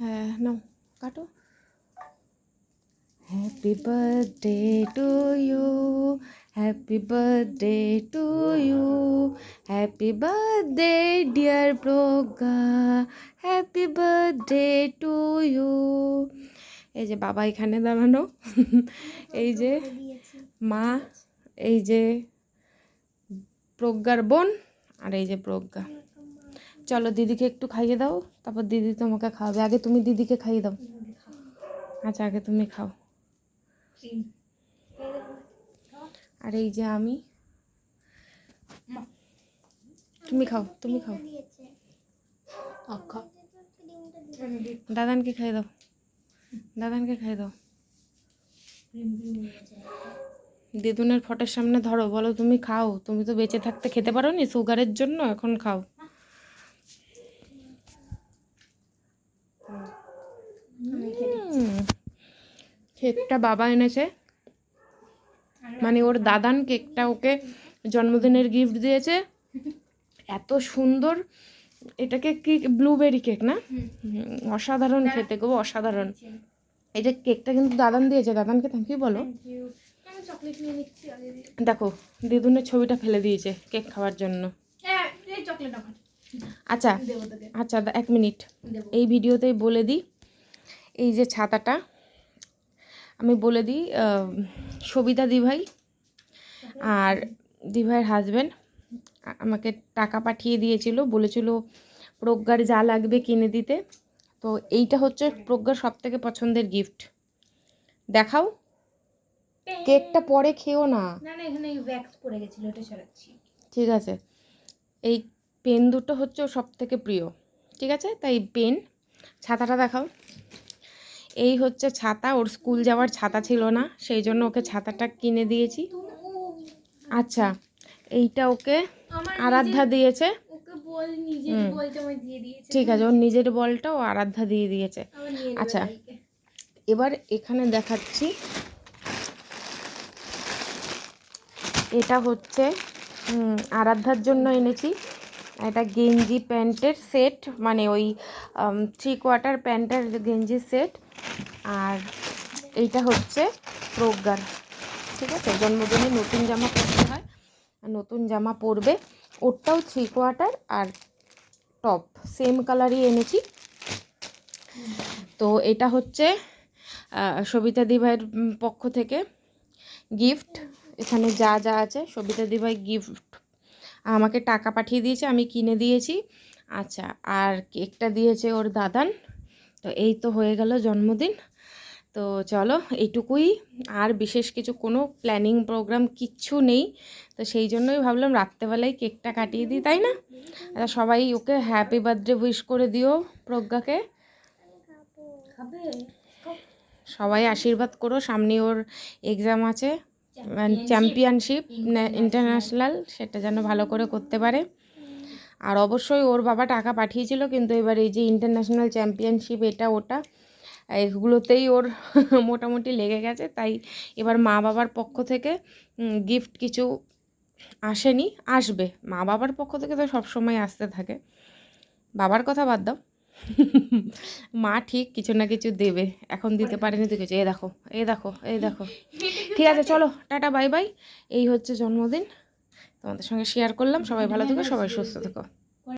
হ্যাঁ নাও, কাটো। Happy birthday to you happy birthday to you happy birthday dear Pragya happy birthday to you এই যে বাবা এখানে দাঁড়ানো, এই যে মা, এই যে প্রজ্ঞার বোন, আর এই যে প্রজ্ঞা। চলো দিদিকে একটু খাইয়ে দাও, তারপর দিদি তোমাকে খাওয়াবে। আগে তুমি দিদিকে খাইয়ে দাও। আচ্ছা আগে তুমি খাও। আর এই যে আমি। তুমি খাও তুমি খাও। দাদানকে খাইয়ে দাও। দাদানকে খাইয়ে দাও। দিদুনের ফটোর সামনে ধরো, বলো তুমি খাও। তুমি তো বেঁচে থাকতে খেতে পারো নি সুগারের জন্য এখন খাও। কেকটা বাবা এনেছে। মানে ওর দাদান কেকটা ওকে জন্মদিনের গিফট দিয়েছে। এত সুন্দর এটাকে কি ব্লুবেরি কেক না? অসাধারণ খেতে গো অসাধারণ। এই যে কেকটা কিন্তু দাদান দিয়েছে। দাদানকে থ্যাংক ইউ বলো। দেখো দিদুনের ছবিটা ফেলে দিয়েছে কেক খাওয়ার জন্য। হ্যাঁ আচ্ছা আচ্ছা এক মিনিট। এই ভিডিওতেই বলে দিই। এই যে ছাতাটা আমি বলে দিই সবিতা দিভাই আর দিভাইয়ের হাজব্যান্ড আমাকে টাকা পাঠিয়ে দিয়েছিল বলেছিল প্রজ্ঞার যা লাগবে কিনে দিতে। তো এইটা হচ্ছে প্রজ্ঞার সব থেকে পছন্দের গিফট দেখাও। কেকটা পরে খেও না। ঠিক আছে। এই পেন দুটো হচ্ছে সব থেকে প্রিয়। ঠিক আছে? তাই পেন ছাতাটা দেখাও। এই হচ্ছে ছাতা ওর স্কুল যাওয়ার ছাতা ছিল না সেই জন্য ওকে ছাতাটা কিনে দিয়েছি। আচ্ছা এইটা ওকে আরাধ্যা দিয়েছে। ঠিক আছে ওর নিজের বলটা ও আরাধ্যা দিয়ে দিয়েছে। আচ্ছা। এবার এখানে দেখাচ্ছি। এটা হচ্ছে আরাধ্যার জন্য এনেছি। এটা গেঞ্জি প্যান্টের সেট মানে ওই থ্রি কোয়ার্টার প্যান্টের গেঞ্জির সেট। আর এইটা হচ্ছে প্রজ্ঞার, ঠিক আছে? জন্মদিনে নতুন জামা পরতে হয় নতুন জামা পরবে। ওরটাও থ্রি কোয়ার্টার আর টপ সেম কালারই এনেছি। তো এটা হচ্ছে সবিতা দিভাইয়ের পক্ষ থেকে গিফট এখানে যা যা আছে, সবিতা দিভাই গিফট আমাকে টাকা পাঠিয়ে দিয়েছে আমি কিনে দিয়েছি। আচ্ছা আর কেকটা দিয়েছে ওর দাদান। তো এই তো হয়ে গেল জন্মদিন। তো চলো এইটুকুই। আর বিশেষ কিছু কোনো প্ল্যানিং প্রোগ্রাম কিচ্ছু নেই। তো সেই জন্যই ভাবলাম রাত্রেবেলায় কেকটা কাটিয়ে দিই তাই না? আচ্ছা, সবাই ওকে হ্যাপি বার্থডে উইশ করে দিও প্রজ্ঞাকে। সবাই আশীর্বাদ করো সামনে ওর এক্সাম আছে। চ্যাম্পিয়নশিপ ইন্টারন্যাশনাল সেটা যেন ভালো করে করতে পারে। আর অবশ্যই ওর বাবা টাকা পাঠিয়েছিল, কিন্তু এবার এই যে ইন্টারন্যাশনাল চ্যাম্পিয়নশিপ এটা, ওটা, এগুলোতেই ওর মোটামুটি লেগে গেছে। তাই এবার মা বাবার পক্ষ থেকে গিফট কিছু আসেনি, আসবে। মা বাবার পক্ষ থেকে তো সবসময় আসতে থাকে। বাবার কথা বাদ দাও। মা ঠিক কিছু না কিছু দেবে। এখন দিতে পারেনি তো কিছু। এ দেখো এ দেখো এই দেখো। ঠিক আছে চলো টাটা বাই বাই। এই হচ্ছে জন্মদিন। তোমাদের সঙ্গে শেয়ার করলাম। সবাই ভালো থেকো সবাই সুস্থ থেকো।